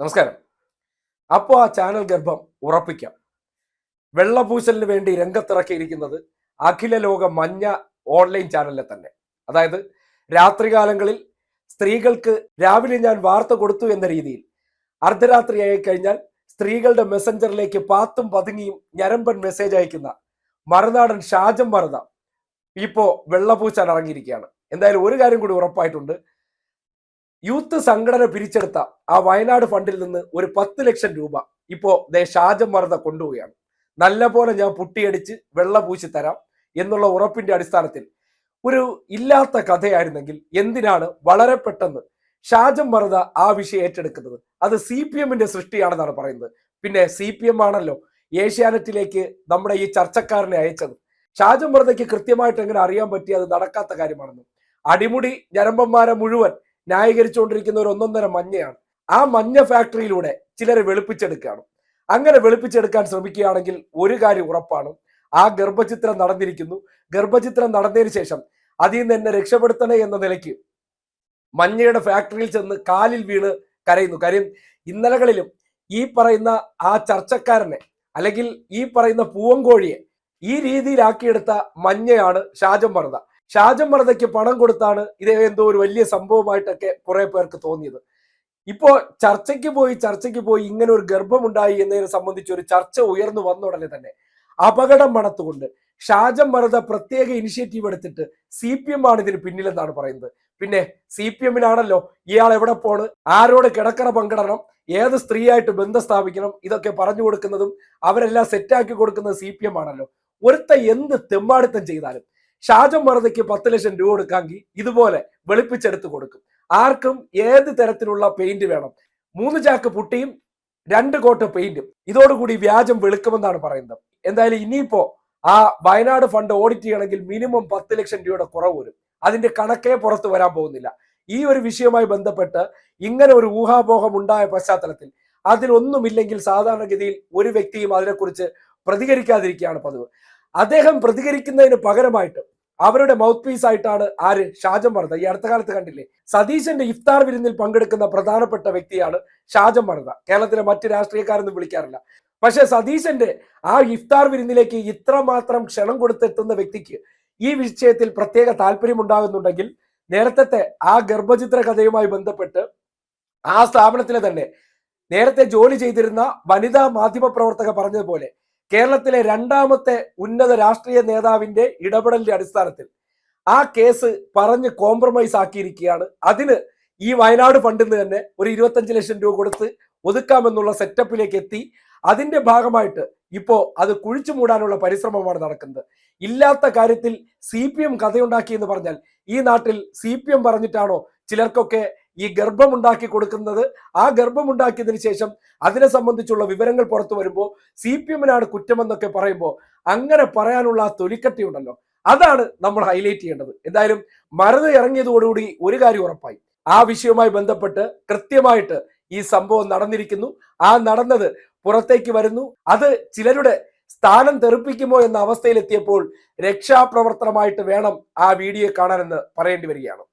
നമസ്കാരം. അപ്പോൾ ആ ചാനൽ ഗർഭം ഉറപ്പിക്കാം. വെള്ളപൂശലിന് വേണ്ടി രംഗത്തിറക്കിയിരിക്കുന്നത് അഖില ലോക മഞ്ഞ ഓൺലൈൻ ചാനലിലെ തന്നെ. അതായത് രാത്രികാലങ്ങളിൽ സ്ത്രീകൾക്ക് രാവിലെ ഞാൻ വാർത്ത കൊടുത്തു എന്ന രീതിയിൽ അർദ്ധരാത്രിയായി കഴിഞ്ഞാൽ സ്ത്രീകളുടെ മെസ്സഞ്ചറിലേക്ക് പാത്തും പതുങ്ങിയും ഞരമ്പൻ മെസ്സേജ് അയക്കുന്ന മറുനാടൻ ഷാജം മറുത ഇപ്പോ വെള്ളപൂച്ചാൻ ഇറങ്ങിയിരിക്കുകയാണ്. എന്തായാലും ഒരു കാര്യം കൂടി ഉറപ്പായിട്ടുണ്ട്. യൂത്ത് സംഘടന പിരിച്ചെടുത്ത ആ വയനാട് ഫണ്ടിൽ നിന്ന് ഒരു പത്ത് ലക്ഷം രൂപ ഇപ്പോ ദേ ഷാജം മറുത കൊണ്ടുപോവുകയാണ്. നല്ല പോലെ ഞാൻ പുട്ടിയടിച്ച് വെള്ള പൂശി തരാം എന്നുള്ള ഉറപ്പിന്റെ അടിസ്ഥാനത്തിൽ ഒരു ഇല്ലാത്ത കഥയായിരുന്നെങ്കിൽ എന്തിനാണ് വളരെ പെട്ടെന്ന് ഷാജം മറുത ആ വിഷയം ഏറ്റെടുക്കുന്നത്? അത് സി പി എമ്മിന്റെ സൃഷ്ടിയാണെന്നാണ് പറയുന്നത്. പിന്നെ സി പി എം ആണല്ലോ ഏഷ്യാനെറ്റിലേക്ക് നമ്മുടെ ഈ ചർച്ചക്കാരനെ അയച്ചത്. ഷാജം മറുതയ്ക്ക് കൃത്യമായിട്ട് എങ്ങനെ അറിയാൻ പറ്റി അത് നടക്കാത്ത കാര്യമാണെന്ന് അടിമുടി ഞരമ്പന്മാരെ മുഴുവൻ ന്യായീകരിച്ചുകൊണ്ടിരിക്കുന്ന ഒരു ഒന്നൊന്നര മഞ്ഞയാണ്. ആ മഞ്ഞ ഫാക്ടറിയിലൂടെ ചിലരെ വെളുപ്പിച്ചെടുക്കുകയാണ്. അങ്ങനെ വെളുപ്പിച്ചെടുക്കാൻ ശ്രമിക്കുകയാണെങ്കിൽ ഒരു കാര്യം ഉറപ്പാണ്. ആ ഗർഭചിത്രം നടന്നിരിക്കുന്നു. ഗർഭചിത്രം നടന്നതിന് ശേഷം അതിൽ നിന്ന് എന്നെ രക്ഷപ്പെടുത്തണേ എന്ന നിലയ്ക്ക് മഞ്ഞയുടെ ഫാക്ടറിയിൽ ചെന്ന് കാലിൽ വീണ് കരയുന്നു. കാര്യം ഇന്നലകളിലും ഈ പറയുന്ന ആ ചർച്ചക്കാരനെ അല്ലെങ്കിൽ ഈ പറയുന്ന പൂവങ്കോഴിയെ ഈ രീതിയിലാക്കിയെടുത്ത മഞ്ഞയാണ് ഷാജം മറുത ഷാജം മറുതയ്ക്ക് പണം കൊടുത്താണ് ഇതേ എന്തോ ഒരു വലിയ സംഭവമായിട്ടൊക്കെ കുറെ പേർക്ക് തോന്നിയത്. ഇപ്പോ ചർച്ചയ്ക്ക് പോയി ചർച്ചയ്ക്ക് പോയി ഇങ്ങനെ ഒരു ഗർഭമുണ്ടായി എന്നതിനെ സംബന്ധിച്ച് ഒരു ചർച്ച ഉയർന്നു വന്ന ഉടനെ തന്നെ അപകടം മണത്തുകൊണ്ട് ഷാജം മറുത പ്രത്യേക ഇനിഷ്യേറ്റീവ് എടുത്തിട്ട് സി പി എം ആണ് ഇതിന് പിന്നിലെന്നാണ് പറയുന്നത്. പിന്നെ സി പി എമ്മിനാണല്ലോ ഇയാൾ എവിടെ പോണ്? ആരോട് കിടക്കറ പങ്കിടണം? ഏത് സ്ത്രീയായിട്ട് ബന്ധം സ്ഥാപിക്കണം? ഇതൊക്കെ പറഞ്ഞു കൊടുക്കുന്നതും അവരെല്ലാം സെറ്റാക്കി കൊടുക്കുന്നത് സി പി എം ആണല്ലോ. ഒരുത്ത എന്ത് തെമ്മാടിത്തം ചെയ്താലും ഷാജം മറുതയ്ക്ക് പത്ത് ലക്ഷം രൂപ കൊടുക്കാമെങ്കിൽ ഇതുപോലെ വെളുപ്പിച്ചെടുത്ത് കൊടുക്കും. ആർക്കും ഏത് തരത്തിലുള്ള പെയിന്റ് വേണം. മൂന്ന് ചാക്ക് പുട്ടിയും രണ്ട് കോട്ട് പെയിന്റും ഇതോടുകൂടി വ്യാജം വെളുക്കുമെന്നാണ് പറയുന്നത്. എന്തായാലും ഇനിയിപ്പോ ആ വയനാട് ഫണ്ട് ഓഡിറ്റ് ചെയ്യണമെങ്കിൽ മിനിമം പത്ത് ലക്ഷം രൂപയുടെ കുറവ് വരും. അതിന്റെ കണക്കേ പുറത്തു വരാൻ പോകുന്നില്ല. ഈ ഒരു വിഷയവുമായി ബന്ധപ്പെട്ട് ഇങ്ങനെ ഒരു ഊഹാപോഹം ഉണ്ടായ പശ്ചാത്തലത്തിൽ അതിലൊന്നുമില്ലെങ്കിൽ സാധാരണഗതിയിൽ ഒരു വ്യക്തിയും അതിനെക്കുറിച്ച് പ്രതികരിക്കാതിരിക്കുകയാണ് പതിവ്. അദ്ദേഹം പ്രതികരിക്കുന്നതിന് പകരമായിട്ട് അവരുടെ മൗത്ത് പീസ് ആയിട്ടാണ് ആര്? ഷാജം മറുത ഈ അടുത്ത കാലത്ത് കണ്ടില്ലേ? സതീശന്റെ ഇഫ്താർ വിരുന്നിൽ പങ്കെടുക്കുന്ന പ്രധാനപ്പെട്ട വ്യക്തിയാണ് ഷാജം മറുത കേരളത്തിലെ മറ്റ് രാഷ്ട്രീയക്കാരൊന്നും വിളിക്കാറില്ല. പക്ഷെ സതീശന്റെ ആ ഇഫ്താർ വിരുന്നിലേക്ക് ഇത്രമാത്രം ക്ഷണം കൊടുത്തെത്തുന്ന വ്യക്തിക്ക് ഈ വിഷയത്തിൽ പ്രത്യേക താല്പര്യം ഉണ്ടാകുന്നുണ്ടെങ്കിൽ നേരത്തെ ആ ഗർഭചിത്ര കഥയുമായി ബന്ധപ്പെട്ട് ആ സ്ഥാപനത്തിലെ തന്നെ നേരത്തെ ജോലി ചെയ്തിരുന്ന വനിതാ മാധ്യമ പ്രവർത്തക പറഞ്ഞതുപോലെ കേരളത്തിലെ രണ്ടാമത്തെ ഉന്നത രാഷ്ട്രീയ നേതാവിന്റെ ഇടപെടലിന്റെ അടിസ്ഥാനത്തിൽ ആ കേസ് പറഞ്ഞ് കോംപ്രമൈസ് ആക്കിയിരിക്കുകയാണ്. അതിന് ഈ വയനാട് ഫണ്ടിൽ നിന്ന് തന്നെ ഒരു ഇരുപത്തഞ്ച് ലക്ഷം രൂപ കൊടുത്ത് ഒതുക്കാമെന്നുള്ള സെറ്റപ്പിലേക്ക് എത്തി. അതിന്റെ ഭാഗമായിട്ട് ഇപ്പോ അത് കുഴിച്ചു മൂടാനുള്ള പരിശ്രമമാണ് നടക്കുന്നത്. ഇല്ലാത്ത കാര്യത്തിൽ സി പി എം കഥയുണ്ടാക്കി എന്ന് പറഞ്ഞാൽ ഈ നാട്ടിൽ സി പി എം പറഞ്ഞിട്ടാണോ ചിലർക്കൊക്കെ ഈ ഗർഭമുണ്ടാക്കി കൊടുക്കുന്നത് ആ ഗർഭമുണ്ടാക്കിയതിനു ശേഷം അതിനെ സംബന്ധിച്ചുള്ള വിവരങ്ങൾ പുറത്തു വരുമ്പോൾ സി പി എമ്മിനാണ് കുറ്റമെന്നൊക്കെ പറയുമ്പോൾ അങ്ങനെ പറയാനുള്ള ആ തൊലിക്കട്ടി ഉണ്ടല്ലോ അതാണ് നമ്മൾ ഹൈലൈറ്റ് ചെയ്യേണ്ടത്. എന്തായാലും മരത് ഇറങ്ങിയതോടുകൂടി ഒരു കാര്യം ഉറപ്പായി. ആ വിഷയവുമായി ബന്ധപ്പെട്ട് കൃത്യമായിട്ട് ഈ സംഭവം നടന്നിരിക്കുന്നു. ആ നടന്നത് പുറത്തേക്ക് വരുന്നു. അത് ചിലരുടെ സ്ഥാനം തെറിപ്പിക്കുമോ എന്ന അവസ്ഥയിലെത്തിയപ്പോൾ രക്ഷാപ്രവർത്തനമായിട്ട് വേണം ആ വീഡിയോ കാണാനെന്ന് പറയേണ്ടി വരികയാണ്.